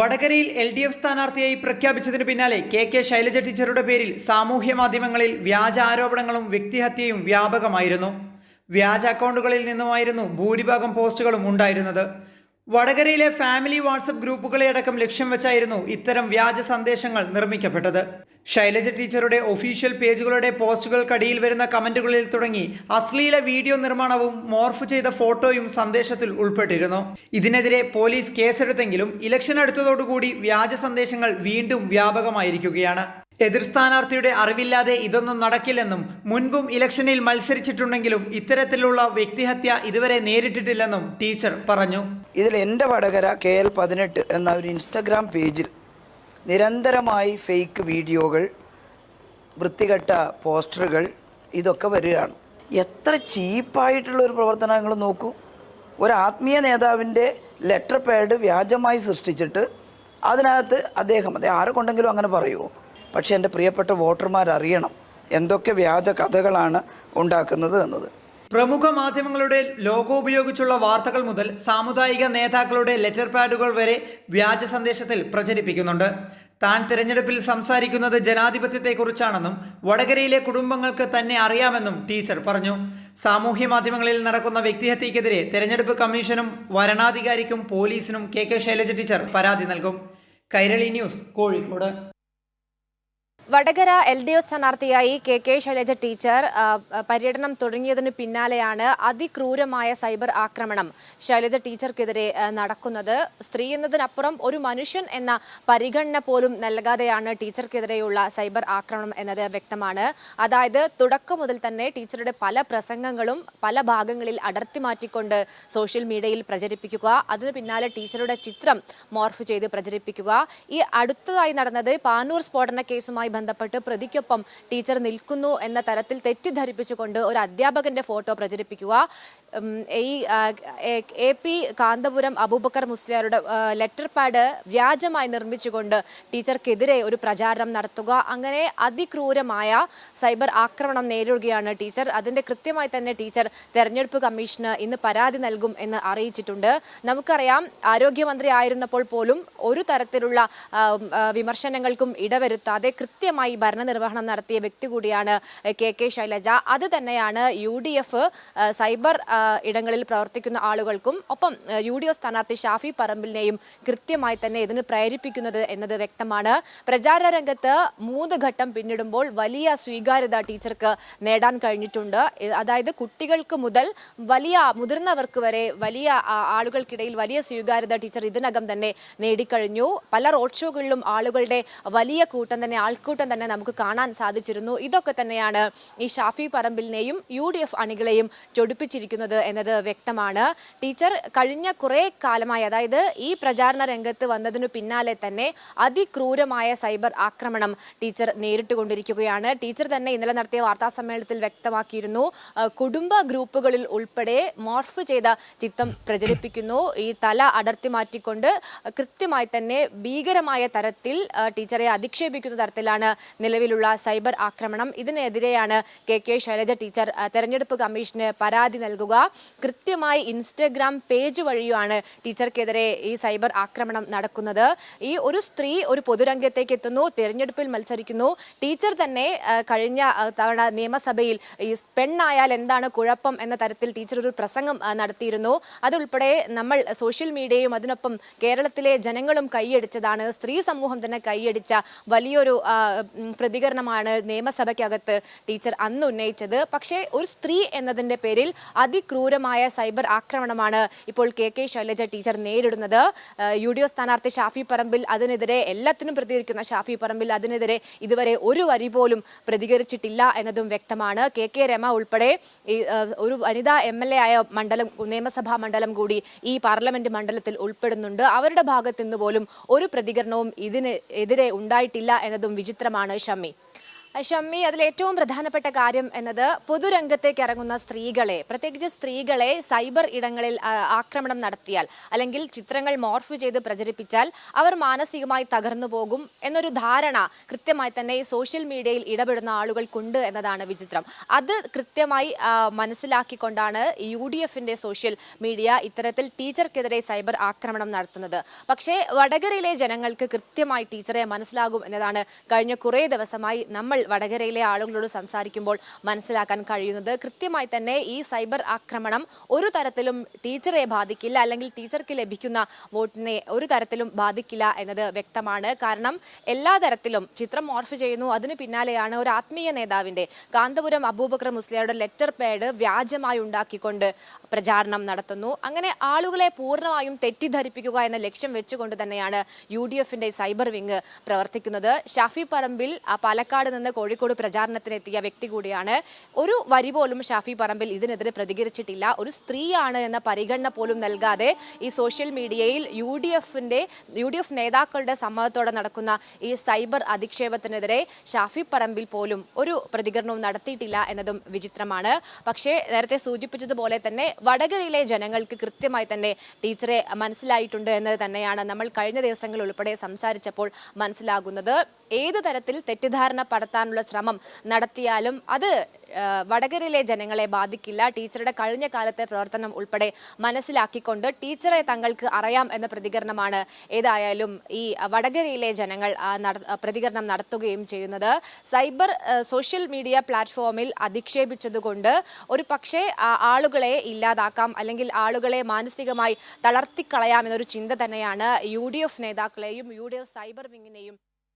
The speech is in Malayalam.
വടകരയിൽ എൽ ഡി എഫ് സ്ഥാനാർത്ഥിയായി പ്രഖ്യാപിച്ചതിന് പിന്നാലെ കെ കെ ശൈലജ ടീച്ചറുടെ പേരിൽ സാമൂഹ്യ മാധ്യമങ്ങളിൽ വ്യാജ ആരോപണങ്ങളും വ്യക്തിഹത്യയും വ്യാപകമായിരുന്നു. വ്യാജ അക്കൗണ്ടുകളിൽ നിന്നുമായിരുന്നു ഭൂരിഭാഗം പോസ്റ്റുകളും ഉണ്ടായിരുന്നത്. വടകരയിലെ ഫാമിലി വാട്സപ്പ് ഗ്രൂപ്പുകളെ അടക്കം ലക്ഷ്യം വെച്ചായിരുന്നു ഇത്തരം വ്യാജ സന്ദേശങ്ങൾ നിർമ്മിക്കപ്പെട്ടത്. ശൈലജ ടീച്ചറുടെ ഒഫീഷ്യൽ പേജുകളുടെ പോസ്റ്റുകൾക്കടിയിൽ വരുന്ന കമന്റുകളിൽ തുടങ്ങി അശ്ലീല വീഡിയോ നിർമ്മാണവും മോർഫ് ചെയ്ത ഫോട്ടോയും സന്ദേശത്തിൽ ഉൾപ്പെട്ടിരുന്നു. ഇതിനെതിരെ പോലീസ് കേസെടുത്തെങ്കിലും ഇലക്ഷൻ അടുത്തതോടുകൂടി വ്യാജ സന്ദേശങ്ങൾ വീണ്ടും വ്യാപകമായിരിക്കുകയാണ്. എതിർ സ്ഥാനാർത്ഥിയുടെ അറിവില്ലാതെ ഇതൊന്നും നടക്കില്ലെന്നും മുൻപും ഇലക്ഷനിൽ മത്സരിച്ചിട്ടുണ്ടെങ്കിലും ഇത്തരത്തിലുള്ള വ്യക്തിഹത്യ ഇതുവരെ നേരിട്ടിട്ടില്ലെന്നും ടീച്ചർ പറഞ്ഞു. ഇതിൽ എന്റെ വടകര കെ എൽ പതിനെട്ട് എന്ന ഒരു ഇൻസ്റ്റഗ്രാം പേജിൽ നിരന്തരമായി ഫേക്ക് വീഡിയോകൾ വൃത്തികെട്ട പോസ്റ്ററുകൾ ഇതൊക്കെ വരികയാണ്. എത്ര ചീപ്പായിട്ടുള്ള ഒരു പ്രവർത്തനങ്ങൾ നോക്കൂ. ഒരു ആത്മീയ നേതാവിന്റെ ലെറ്റർ പാഡ് വ്യാജമായി സൃഷ്ടിച്ചിട്ട് അതിനകത്ത് അദ്ദേഹം അതെ ആരെ കൊണ്ടെങ്കിലും അങ്ങനെ പറയുമോ പക്ഷേ എന്റെ പ്രിയപ്പെട്ട വോട്ടർമാർ അറിയണം എന്തൊക്കെ വ്യാജ കഥകളാണ് ഉണ്ടാക്കുന്നത് എന്നത്. പ്രമുഖ മാധ്യമങ്ങളുടെ ലോഗോ ഉപയോഗിച്ചുള്ള വാർത്തകൾ മുതൽ സാമുദായിക നേതാക്കളുടെ ലെറ്റർ പാഡുകൾ വരെ വ്യാജ സന്ദേശത്തിൽ പ്രചരിപ്പിക്കുന്നുണ്ട്. താൻ തിരഞ്ഞെടുപ്പിൽ സംസാരിക്കുന്നത് ജനാധിപത്യത്തെക്കുറിച്ചാണെന്നും വടകരയിലെ കുടുംബങ്ങൾക്ക് തന്നെ അറിയാമെന്നും ടീച്ചർ പറഞ്ഞു. സാമൂഹ്യ മാധ്യമങ്ങളിൽ നടക്കുന്ന വ്യക്തിഹത്യക്കെതിരെ തെരഞ്ഞെടുപ്പ് കമ്മീഷനും വരണാധികാരിക്കും പോലീസിനും കെ കെ ശൈലജ ടീച്ചർ പരാതി നൽകും. Kairali news Kozhikode. Vadakara L D F സ്ഥാനാർത്ഥിയായി കെ കെ ശൈലജ ടീച്ചർ പര്യടനം തുടങ്ങിയതിന് പിന്നാലെയാണ് അതിക്രൂരമായ സൈബർ ആക്രമണം ശൈലജ ടീച്ചർക്കെതിരെ നടക്കുന്നത്. സ്ത്രീ എന്നതിനപ്പുറം ഒരു മനുഷ്യൻ എന്ന പരിഗണന പോലും നൽകാതെയാണ് ടീച്ചർക്കെതിരെയുള്ള സൈബർ ആക്രമണം എന്നത് വ്യക്തമാണ്. അതായത് തുടക്കം മുതൽ തന്നെ ടീച്ചറുടെ പല പ്രസംഗങ്ങളും പല ഭാഗങ്ങളിൽ അടർത്തി മാറ്റിക്കൊണ്ട് സോഷ്യൽ മീഡിയയിൽ പ്രചരിപ്പിക്കുക അതിന് പിന്നാലെ ടീച്ചറുടെ ചിത്രം മോർഫ് ചെയ്ത് പ്രചരിപ്പിക്കുക. ഈ അടുത്തതായി നടന്നത് പാനൂർ സ്ഫോടന കേസുമായി ബന്ധപ്പെട്ട് പ്രതിക്കൊപ്പം ടീച്ചർ നിൽക്കുന്നു എന്ന തരത്തിൽ തെറ്റിദ്ധരിപ്പിച്ചുകൊണ്ട് ഒരു അധ്യാപകന്റെ ഫോട്ടോ പ്രചരിപ്പിക്കുക. ഈ എ- പി കാന്തപുരം അബൂബക്കർ മുസ്ലിയാരുടെ ലെറ്റർ പാഡ് വ്യാജമായി നിർമ്മിച്ചുകൊണ്ട് ടീച്ചർക്കെതിരെ ഒരു പ്രചാരണം നടത്തുക. അങ്ങനെ അതിക്രൂരമായ സൈബർ ആക്രമണം നേരിടുകയാണ് ടീച്ചർ. അതിന്റെ കൃത്യമായി തന്നെ ടീച്ചർ തെരഞ്ഞെടുപ്പ് കമ്മീഷന് ഇന്ന് പരാതി നൽകും എന്ന് അറിയിച്ചിട്ടുണ്ട്. നമുക്കറിയാം ആരോഗ്യമന്ത്രി ആയിരുന്നപ്പോൾ പോലും ഒരു തരത്തിലുള്ള വിമർശനങ്ങൾക്കും ഇടവരുത്താതെ കൃത്യമായി ഭരണനിർവഹണം നടത്തിയ വ്യക്തി കൂടിയാണ് കെ കെ ശൈലജ. അത് തന്നെയാണ് യു ഡി എഫ് സൈബർ ഇടങ്ങളിൽ പ്രവർത്തിക്കുന്ന ആളുകൾക്കും ഒപ്പം യു ഡി എഫ് സ്ഥാനാർത്ഥി ഷാഫി പറമ്പിലിനെയും കൃത്യമായി തന്നെ ഇതിന് പ്രേരിപ്പിക്കുന്നത് എന്നത് വ്യക്തമാണ്. പ്രചാരണ രംഗത്ത് മൂന്ന് ഘട്ടം പിന്നിടുമ്പോൾ വലിയ സ്വീകാര്യത ടീച്ചർക്ക് നേടാൻ കഴിഞ്ഞിട്ടുണ്ട്. അതായത് കുട്ടികൾക്ക് മുതൽ വലിയ മുതിർന്നവർക്ക് വരെ വലിയ ആളുകൾക്കിടയിൽ വലിയ സ്വീകാര്യത ടീച്ചർ ഇതിനകം തന്നെ നേടിക്കഴിഞ്ഞു. പല റോഡ് ഷോകളിലും ആളുകളുടെ വലിയ കൂട്ടം തന്നെ ആൾക്കൂട്ടം തന്നെ നമുക്ക് കാണാൻ സാധിച്ചിരുന്നു. ഇതൊക്കെ തന്നെയാണ് ഈ ഷാഫി പറമ്പിലിനെയും യു ഡി എഫ് അണികളെയും ചൊടിപ്പിച്ചിരിക്കുന്നത്. എന്നത് വ്യക്തമാണ്. ടീച്ചർ കഴിഞ്ഞ കുറെ കാലമായി അതായത് ഈ പ്രചാരണ രംഗത്ത് വന്നതിനു പിന്നാലെ തന്നെ അതിക്രൂരമായ സൈബർ ആക്രമണം ടീച്ചർ നേരിട്ടുകൊണ്ടിരിക്കുകയാണ്. ടീച്ചർ തന്നെ ഇന്നലെ നടത്തിയ വാർത്താ സമ്മേളനത്തിൽ വ്യക്തമാക്കിയിരുന്നു. കുടുംബ ഗ്രൂപ്പുകളിൽ ഉൾപ്പെടെ മോർഫ് ചെയ്ത ചിത്രം പ്രചരിപ്പിക്കുന്നു. ഈ തല അടർത്തി മാറ്റിക്കൊണ്ട് കൃത്യമായി തന്നെ ഭീകരമായ തരത്തിൽ ടീച്ചറെ അധിക്ഷേപിക്കുന്ന തരത്തിലാണ് നിലവിലുള്ള സൈബർ ആക്രമണം. ഇതിനെതിരെയാണ് കെ കെ ശൈലജ ടീച്ചർ തെരഞ്ഞെടുപ്പ് കമ്മീഷന് പരാതി നൽകുക കൃത്യമായി ഇൻസ്റ്റഗ്രാം പേജ് വഴിയുമാണ് ടീച്ചർക്കെതിരെ ഈ സൈബർ ആക്രമണം നടക്കുന്നത്. ഈ ഒരു സ്ത്രീ ഒരു പൊതുരംഗത്തേക്ക് എത്തുന്നു തിരഞ്ഞെടുപ്പിൽ മത്സരിക്കുന്നു. ടീച്ചർ തന്നെ കഴിഞ്ഞ തവണ നിയമസഭയിൽ ഈ പെണ്ണായാൽ എന്താണ് കുഴപ്പം എന്ന തരത്തിൽ ടീച്ചർ ഒരു പ്രസംഗം നടത്തിയിരുന്നു. അതുൾപ്പെടെ നമ്മൾ സോഷ്യൽ മീഡിയയും അതിനൊപ്പം കേരളത്തിലെ ജനങ്ങളും കൈയടിച്ചതാണ്. സ്ത്രീ സമൂഹം തന്നെ കൈയടിച്ച വലിയൊരു പ്രതികരണമാണ് നിയമസഭയ്ക്കകത്ത് ടീച്ചർ അന്ന് ഉന്നയിച്ചത്. പക്ഷേ ഒരു സ്ത്രീ എന്നതിന്റെ പേരിൽ അതിക്രൂരമായ സൈബർ ആക്രമണമാണ് ഇപ്പോൾ കെ കെ ശൈലജ ടീച്ചർ നേരിടുന്നത്. യു ഡി എഫ് സ്ഥാനാർത്ഥി ഷാഫി പറമ്പിൽ അതിനെതിരെ എല്ലാത്തിനും പ്രതികരിക്കുന്ന ഷാഫി പറമ്പിൽ അതിനെതിരെ ഇതുവരെ ഒരു വരി പോലും പ്രതികരിച്ചിട്ടില്ല എന്നതും വ്യക്തമാണ്. കെ കെ രമ ഉൾപ്പെടെ ഒരു വനിതാ എം എൽ എ ആയ മണ്ഡലം നിയമസഭാ മണ്ഡലം കൂടി ഈ പാർലമെന്റ് മണ്ഡലത്തിൽ ഉൾപ്പെടുന്നുണ്ട്. അവരുടെ ഭാഗത്തു നിന്ന് പോലും ഒരു പ്രതികരണവും ഇതിന് എതിരെ ഉണ്ടായിട്ടില്ല എന്നതും വിചിത്രമാണ് ഷമ്മി. ഷമ്മി അതിൽ ഏറ്റവും പ്രധാനപ്പെട്ട കാര്യം എന്നത് പൊതുരംഗത്തേക്ക് ഇറങ്ങുന്ന സ്ത്രീകളെ പ്രത്യേകിച്ച് സ്ത്രീകളെ സൈബർ ഇടങ്ങളിൽ ആക്രമണം നടത്തിയാൽ അല്ലെങ്കിൽ ചിത്രങ്ങൾ മോർഫ് ചെയ്ത് പ്രചരിപ്പിച്ചാൽ അവർ മാനസികമായി തകർന്നു പോകും എന്നൊരു ധാരണ കൃത്യമായി തന്നെ സോഷ്യൽ മീഡിയയിൽ ഇടപെടുന്ന ആളുകൾക്കുണ്ട് എന്നതാണ് വിചിത്രം. അത് കൃത്യമായി മനസ്സിലാക്കിക്കൊണ്ടാണ് യു ഡി എഫിന്റെ സോഷ്യൽ മീഡിയ ഇത്തരത്തിൽ ടീച്ചർക്കെതിരെ സൈബർ ആക്രമണം നടത്തുന്നത്. പക്ഷേ വടകരയിലെ ജനങ്ങൾക്ക് കൃത്യമായി ടീച്ചറെ മനസ്സിലാകും എന്നതാണ് കഴിഞ്ഞ കുറേ ദിവസമായി നമ്മൾ വടകരയിലെ ആളുകളോട് സംസാരിക്കുമ്പോൾ മനസ്സിലാക്കാൻ കഴിയുന്നത് കൃത്യമായി തന്നെ ഈ സൈബർ ആക്രമണം ഒരു തരത്തിലും ടീച്ചറെ ബാധിക്കില്ല അല്ലെങ്കിൽ ടീച്ചർക്ക് ലഭിക്കുന്ന വോട്ടിനെ ഒരു തരത്തിലും ബാധിക്കില്ല എന്നത് വ്യക്തമാണ്. കാരണം എല്ലാ തരത്തിലും ചിത്രം മോർഫ് ചെയ്യുന്നു. അതിന് പിന്നാലെയാണ് ഒരു ആത്മീയ നേതാവിന്റെ കാന്തപുരം അബൂബക്കർ മുസ്ലിയുടെ ലെറ്റർ പാഡ് വ്യാജമായി ഉണ്ടാക്കിക്കൊണ്ട് പ്രചാരണം നടത്തുന്നു. അങ്ങനെ ആളുകളെ പൂർണമായും തെറ്റിദ്ധരിപ്പിക്കുക എന്ന ലക്ഷ്യം വെച്ചുകൊണ്ട് തന്നെയാണ് യു ഡി എഫിന്റെ സൈബർ വിങ് പ്രവർത്തിക്കുന്നത്. ഷാഫി പറമ്പിൽ പാലക്കാട് നിന്ന് കോഴിക്കോട് പ്രചാരണത്തിനെത്തിയ വ്യക്തി കൂടിയാണ്. ഒരു വരി പോലും ഷാഫി പറമ്പിൽ ഇതിനെതിരെ പ്രതികരിച്ചിട്ടില്ല. ഒരു സ്ത്രീയാണ് എന്ന പരിഗണന പോലും നൽകാതെ ഈ സോഷ്യൽ മീഡിയയിൽ യു ഡി എഫിന്റെ യു ഡി എഫ് നേതാക്കളുടെ സമ്മതത്തോടെ നടക്കുന്ന ഈ സൈബർ അധിക്ഷേപത്തിനെതിരെ ഷാഫി പറമ്പിൽ പോലും ഒരു പ്രതികരണവും നടത്തിയിട്ടില്ല എന്നതും വിചിത്രമാണ്. പക്ഷേ നേരത്തെ സൂചിപ്പിച്ചതുപോലെ തന്നെ വടകരയിലെ ജനങ്ങൾക്ക് കൃത്യമായി തന്നെ ടീച്ചറെ മനസ്സിലായിട്ടുണ്ട് എന്നത് തന്നെയാണ് നമ്മൾ കഴിഞ്ഞ ദിവസങ്ങൾ ഉൾപ്പെടെ സംസാരിച്ചപ്പോൾ മനസ്സിലാകുന്നത്. ഏത് തരത്തിൽ തെറ്റിദ്ധാരണ പടത്താനുള്ള ശ്രമം നടത്തിയാലും അത് വടകരയിലെ ജനങ്ങളെ ബാധിക്കില്ല. ടീച്ചറുടെ കഴിഞ്ഞ കാലത്തെ പ്രവർത്തനം ഉൾപ്പെടെ മനസ്സിലാക്കിക്കൊണ്ട് ടീച്ചറെ തങ്ങൾക്ക് അറിയാം എന്ന പ്രതികരണമാണ് ഏതായാലും ഈ വടകരയിലെ ജനങ്ങൾ പ്രതികരണം നടത്തുകയും ചെയ്യുന്നത്. സൈബർ സോഷ്യൽ മീഡിയ പ്ലാറ്റ്ഫോമിൽ അധിക്ഷേപിച്ചതുകൊണ്ട് ഒരു പക്ഷേ ആളുകളെ ഇല്ലാതാക്കാം അല്ലെങ്കിൽ ആളുകളെ മാനസികമായി തളർത്തിക്കളയാം എന്നൊരു ചിന്ത തന്നെയാണ് യു ഡി എഫ് നേതാക്കളെയും യു ഡി എഫ് സൈബർ വിങ്ങിനെയും